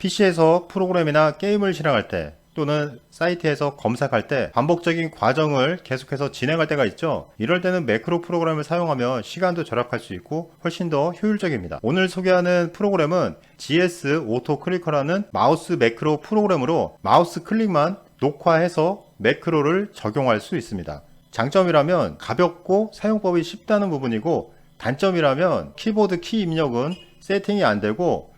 PC에서 프로그램이나 게임을 실행할 때 또는 사이트에서 검색할 때 반복적인 과정을 계속해서 진행할 때가 있죠. 이럴 때는 매크로 프로그램을 사용하면 시간도 절약할 수 있고 훨씬 더 효율적입니다. 오늘 소개하는 프로그램은 GS 오토 클리커라는 마우스 매크로 프로그램으로 마우스 클릭만 녹화해서 매크로를 적용할 수 있습니다. 장점이라면 가볍고 사용법이 쉽다는 부분이고 단점이라면 키보드 키 입력은 세팅이 안 되고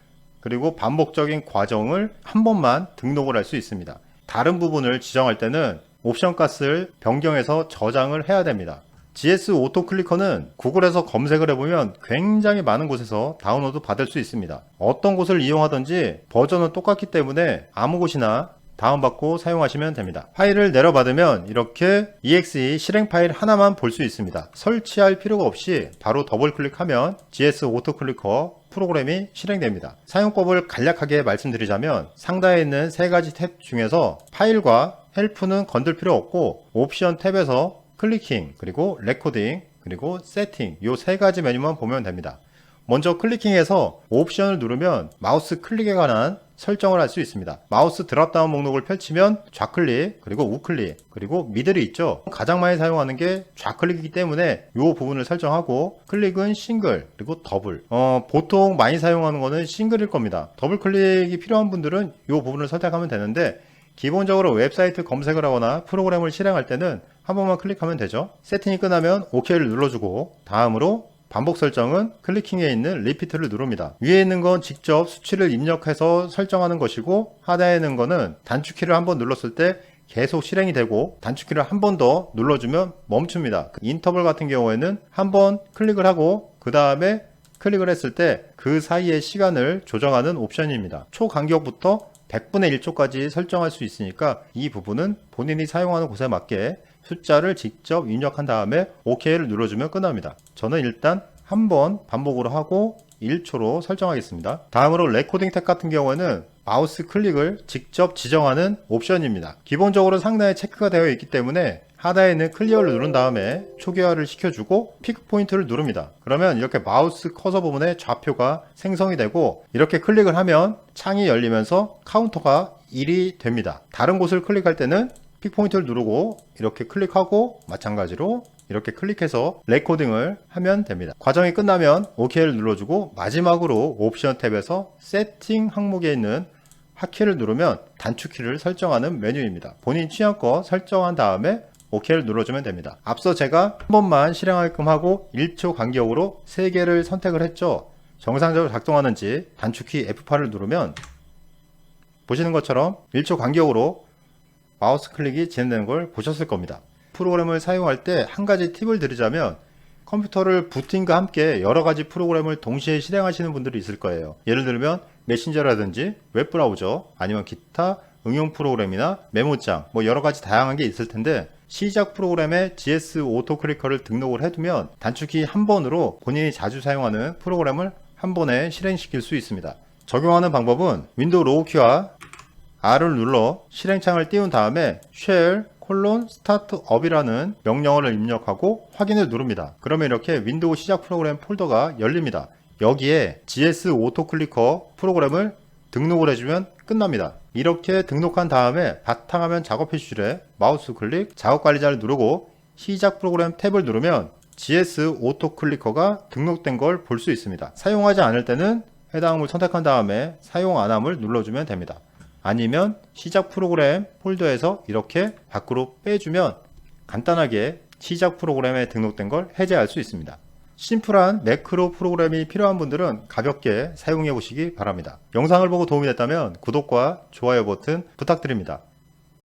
그리고 반복적인 과정을 한 번만 등록을 할 수 있습니다. 다른 부분을 지정할 때는 옵션 값을 변경해서 저장을 해야 됩니다. GS 오토 클리커는 구글에서 검색을 해보면 굉장히 많은 곳에서 다운로드 받을 수 있습니다. 어떤 곳을 이용하든지 버전은 똑같기 때문에 아무 곳이나 다운받고 사용하시면 됩니다. 파일을 내려받으면 이렇게 exe 실행 파일 하나만 볼 수 있습니다. 설치할 필요가 없이 바로 더블 클릭하면 GS 오토 클리커 프로그램이 실행됩니다. 사용법을 간략하게 말씀드리자면 상단에 있는 세 가지 탭 중에서 파일과 헬프는 건들 필요 없고 옵션 탭에서 클리킹 그리고 레코딩 그리고 세팅 이세 가지 메뉴만 보면 됩니다. 먼저 클리킹해서 옵션을 누르면 마우스 클릭에 관한 설정을 할 수 있습니다. 마우스 드랍다운 목록을 펼치면 좌클릭, 그리고 우클릭, 그리고 미들이 있죠. 가장 많이 사용하는 게 좌클릭이기 때문에 이 부분을 설정하고 클릭은 싱글, 그리고 더블. 어, 보통 많이 사용하는 거는 싱글일 겁니다. 더블 클릭이 필요한 분들은 이 부분을 선택하면 되는데 기본적으로 웹사이트 검색을 하거나 프로그램을 실행할 때는 한 번만 클릭하면 되죠. 세팅이 끝나면 OK를 눌러주고 다음으로 반복 설정은 클리킹에 있는 리피트를 누릅니다. 위에 있는 건 직접 수치를 입력해서 설정하는 것이고 하단에 있는 거는 단축키를 한번 눌렀을 때 계속 실행이 되고 단축키를 한 번 더 눌러주면 멈춥니다. 인터벌 같은 경우에는 한 번 클릭을 하고 그 다음에 클릭을 했을 때 그 사이의 시간을 조정하는 옵션입니다. 초간격부터 100분의 1초까지 설정할 수 있으니까 이 부분은 본인이 사용하는 곳에 맞게 숫자를 직접 입력한 다음에 OK를 눌러주면 끝납니다. 저는 일단 한 번 반복으로 하고 1초로 설정하겠습니다. 다음으로 레코딩 탭 같은 경우에는 마우스 클릭을 직접 지정하는 옵션입니다. 기본적으로 상단에 체크가 되어 있기 때문에 하단에 있는 클리어를 누른 다음에 초기화를 시켜주고 픽 포인트를 누릅니다. 그러면 이렇게 마우스 커서 부분에 좌표가 생성이 되고 이렇게 클릭을 하면 창이 열리면서 카운터가 1이 됩니다. 다른 곳을 클릭할 때는 픽 포인트를 누르고 이렇게 클릭하고 마찬가지로 이렇게 클릭해서 레코딩을 하면 됩니다. 과정이 끝나면 OK를 눌러주고 마지막으로 옵션 탭에서 세팅 항목에 있는 하키를 누르면 단축키를 설정하는 메뉴입니다. 본인 취향껏 설정한 다음에 OK를 눌러주면 됩니다. 앞서 제가 한 번만 실행하게끔 하고 1초 간격으로 3개를 선택을 했죠. 정상적으로 작동하는지 단축키 F8을 누르면 보시는 것처럼 1초 간격으로 마우스 클릭이 진행되는 걸 보셨을 겁니다. 프로그램을 사용할 때 한 가지 팁을 드리자면 컴퓨터를 부팅과 함께 여러 가지 프로그램을 동시에 실행하시는 분들이 있을 거예요. 예를 들면 메신저라든지 웹브라우저 아니면 기타 응용 프로그램이나 메모장 뭐 여러 가지 다양한 게 있을 텐데 시작 프로그램에 GS 오토 클리커를 등록을 해두면 단축키 한 번으로 본인이 자주 사용하는 프로그램을 한 번에 실행시킬 수 있습니다. 적용하는 방법은 윈도우 로우 키와 R을 눌러 실행창을 띄운 다음에 shell 콜론 스타트업이라는 명령어를 입력하고 확인을 누릅니다. 그러면 이렇게 윈도우 시작 프로그램 폴더가 열립니다. 여기에 GS 오토 클리커 프로그램을 등록을 해주면 끝납니다. 이렇게 등록한 다음에 바탕화면 작업 해줄에 마우스 클릭 작업 관리자를 누르고 시작 프로그램 탭을 누르면 GS 오토 클리커가 등록된 걸 볼 수 있습니다. 사용하지 않을 때는 해당을 선택한 다음에 사용 안함을 눌러주면 됩니다. 아니면 시작 프로그램 폴더에서 이렇게 밖으로 빼주면 간단하게 시작 프로그램에 등록된 걸 해제할 수 있습니다. 심플한 매크로 프로그램이 필요한 분들은 가볍게 사용해 보시기 바랍니다. 영상을 보고 도움이 됐다면 구독과 좋아요 버튼 부탁드립니다.